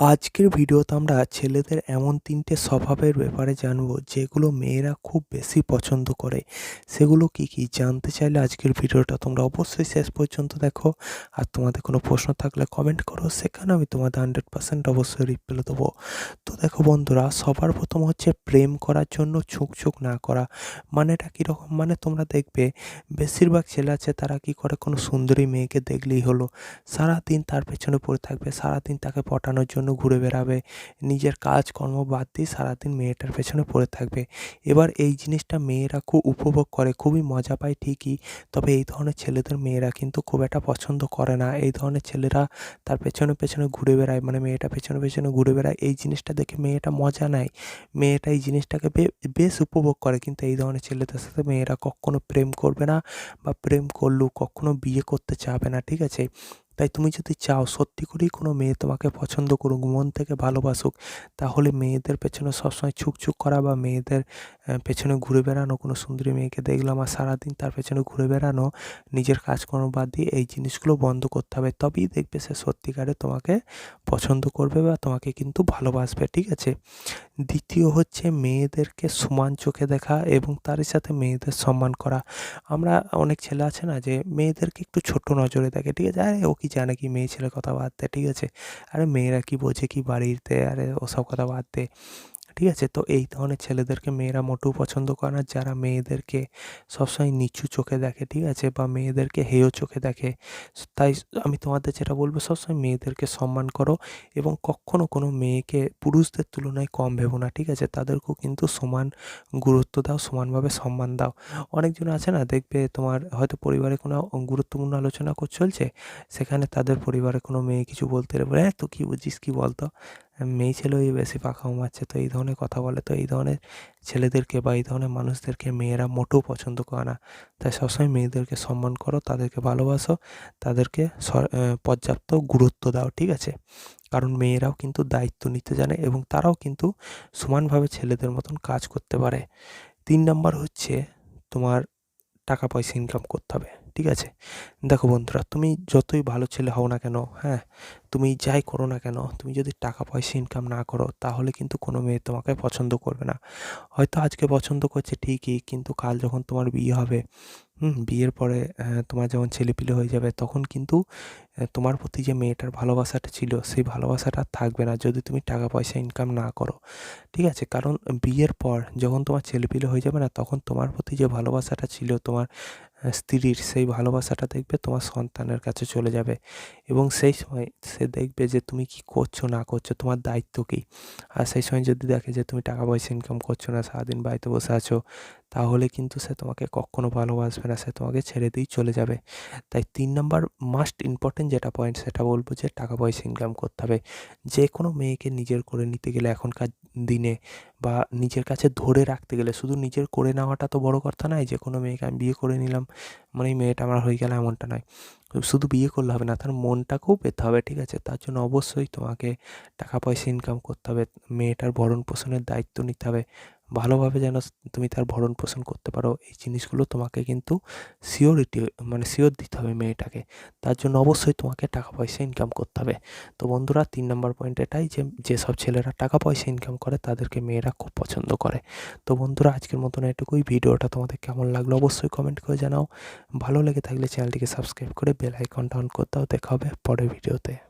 আজকের ভিডিওতে আমরা ছেলেদের এমন তিনটে স্বভাবের ব্যাপারে জানব, যেগুলো মেয়েরা খুব বেশি পছন্দ করে। সেগুলো কি কি? জানতে চাইলে আজকের ভিডিওটা তোমরা অবশ্যই শেষ পর্যন্ত দেখো। আর তোমাদের কোনো প্রশ্ন থাকলে কমেন্ট করো, সেখানে আমি তোমাদের হান্ড্রেড পার্সেন্ট অবশ্যই রিপ্লাই দেবো। তো দেখো বন্ধুরা, সবার প্রথম হচ্ছে প্রেম করার জন্য ছুক ছুক না করা। মানেটা কীরকম মানে তোমরা দেখবে, বেশিরভাগ ছেলে আছে, তারা কি করে? কোনো সুন্দরী মেয়েকে দেখলেই হলো। সারাদিন তার পেছনে পড়ে থাকবে, সারাদিন তাকে পটানোর জন্য ঘুরে বেড়াবে? নিজের কাজকর্ম বাদ দিয়ে সারাদিন মেয়েটার পেছনে পড়ে থাকবে। এবার এই জিনিসটা মেয়েরা খুব উপভোগ করে, খুবই মজা পায় ঠিকই। তবে এই ধরনের ছেলেদের মেয়েরা কিন্তু খুব একটা পছন্দ করে না। এই ধরনের ছেলেরা তার পেছনে পেছনে ঘুরে বেড়ায় মানে মেয়েটা পেছনে পেছনে ঘুরে বেড়ায়। এই জিনিসটা দেখে মেয়েটা মজা নেয়। মেয়েটা এই জিনিসটাকে বেশ উপভোগ করে। কিন্তু এই ধরনের ছেলেদের সাথে মেয়েরা কখনো প্রেম করবে না বা প্রেম করলেও কখনো বিয়ে করতে চাবে না, ঠিক আছে? তাই তুমি যদি চাও সত্যি করেই কোনো মেয়ে তোমাকে পছন্দ করুক, মন থেকে ভালোবাসুক, তাহলে মেয়েদের পেছনে সবসময় ছুকছুক করা বা মেয়েদের পেছনে ঘুরে বেড়ানো, কোনো সুন্দরী মেয়েকে দেখলাম আর সারাদিন তার পেছনে ঘুরে বেড়ানো, নিজের কাজকর্ম বাদ দিয়ে এই জিনিসগুলো বন্ধ করতে হবে, তবেই দেখবে সে সত্যিকারে তোমাকে পছন্দ করবে বা তোমাকে কিন্তু ভালোবাসবে, ঠিক আছে? দ্বিতীয় হচ্ছে মেয়েদেরকে সমান চোখে দেখা এবং তারই সাথে মেয়েদের সম্মান করা। আমরা অনেক ছেলে আছে না যে মেয়েদেরকে একটু ছোট নজরে দেখে, ঠিক আছে? আরে ও কি জানে কি মেয়ে ছেলে কথা বাদ ঠিক আছে? আরে মেয়েরা কি বোঝে কি বাড়িতে? আরে ওসব কথা বাদ ঠিক আছে? তো এই ধরনের ছেলেদেরকে মেয়েরা মোটেও পছন্দ করে না। যারা মেয়েদেরকে সবসময় নিচু চোখে দেখে, ঠিক আছে? বা মেয়েদেরকে হেয় চোখে দেখে। তাই আমি তোমাদের যেটা বলব, সবসময় মেয়েদেরকে সম্মান করো এবং কখনও কোনো মেয়েকে পুরুষদের তুলনায় কম ভেবো না, ঠিক আছে? তাদেরকেও কিন্তু সমান গুরুত্ব দাও, সমানভাবে সম্মান দাও। অনেকজন আছে না, দেখবে তোমার হয়তো পরিবারে কোনো গুরুত্বপূর্ণ আলোচনা চলছে। সেখানে তাদের পরিবারে কোনো মেয়ে কিছু বলতে বলে হ্যাঁ তো কী বুঝিস, কী বলতো? মেয়ে ছেলেই বেশি পাখা মারছে তো এই ধরনের কথা বলে। তো এই ধরনের ছেলেদেরকে বা এই ধরনের মানুষদেরকে মেয়েরা মোটেও পছন্দ করে না। তাই সবসময় মেয়েদেরকে সম্মান করো, তাদেরকে ভালোবাসো, তাদেরকে পর্যাপ্ত গুরুত্ব দাও, ঠিক আছে? কারণ মেয়েরাও কিন্তু দায়িত্ব নিতে জানে এবং তারাও কিন্তু সমানভাবে ছেলেদের মতন কাজ করতে পারে। তিন নম্বর হচ্ছে তোমার টাকা পয়সা ইনকাম করতে হবে। ঠিক আছে? দেখো বন্ধুরা, তুমি যতই ভালো ছেলে হও না কেন হ্যাঁ তুমি যাই করো না কেন, তুমি যদি টাকা পয়সা ইনকাম না করো, তাহলে কিন্তু কোনো মেয়ে তোমাকে পছন্দ করবে না। হয়তো আজকে পছন্দ করছে ঠিকই, কিন্তু কাল যখন তোমার বিয়ে হবে, হুম, বিয়ের পরে তোমার যখন ছেলেপিলে হয়ে যাবে, তখন কিন্তু তোমার প্রতি যে মেয়েটার ভালোবাসাটা ছিল, সেই ভালোবাসাটা থাকবে না যদি তুমি টাকা পয়সা ইনকাম না করো। ঠিক আছে? কারণ বিয়ের পর যখন তোমার ছেলেপিলে হয়ে যাবে না, তখন তোমার প্রতি যে ভালোবাসাটা ছিল, তোমার স্ত্রীর সেই ভালোবাসাটা দেখবে তোমার সন্তানের কাছে চলে যাবে। এবং সেই সময় সে দেখবে যে তুমি কি করছ, না করছ, তোমার দায়িত্ব কী? আর সেই সময় যদি দেখে যে তুমি টাকা পয়সা ইনকাম করছ না, সারাদিন বাড়িতে বসে আছো, তাহলে কিন্তু সে তোমাকে কখনো ভালোবাসবে না, সে তোমাকে ছেড়ে দিয়েই চলে যাবে। তাই তিন নম্বর মাস্ট ইম্পর্টেন্ট যেটা পয়েন্ট সেটা বলব যে টাকা পয়সা ইনকাম করতে হবে। যে কোনো মেয়েকে নিজের করে নিতে গেলে এখনকার দিনে বা নিজের কাছে ধরে রাখতে গেলে, শুধু নিজের করে নেওয়াটা তো বড় কথা নয় যে কোনো মেয়েকে আমি বিয়ে করে নিলাম মানে এই মেয়েটা আমার হয়ে গেল এমনটা নয়। শুধু বিয়ে করলে হবে না, তার মনটাকেও পেতে হবে, ঠিক আছে? তার জন্য অবশ্যই তোমাকে টাকা পয়সা ইনকাম করতে হবে, মেয়েটার ভরণ পোষণের দায়িত্ব নিতে হবে। ভালোভাবে যেন তুমি তার ভরণ পোষণ করতে পারো। এই জিনিসগুলো তোমাকে কিন্তু সিওরিটি মানে সিওর দিতে হবে মেয়েটাকে। তার জন্য অবশ্যই তোমাকে টাকা পয়সা ইনকাম করতে হবে। তো বন্ধুরা, তিন নম্বর পয়েন্ট এটাই যে যেসব ছেলেরা টাকা পয়সা ইনকাম করে, তাদেরকে মেয়েরা খুব পছন্দ করে। তো বন্ধুরা, আজকের মতন এটুকুই। ভিডিওটা তোমাদের কেমন লাগল অবশ্যই কমেন্ট করে জানাও। ভালো লেগে থাকলে চ্যানেলটিকে সাবস্ক্রাইব করে বেল আইকনটা অন করতেও দেখা হবে পরের ভিডিওতে।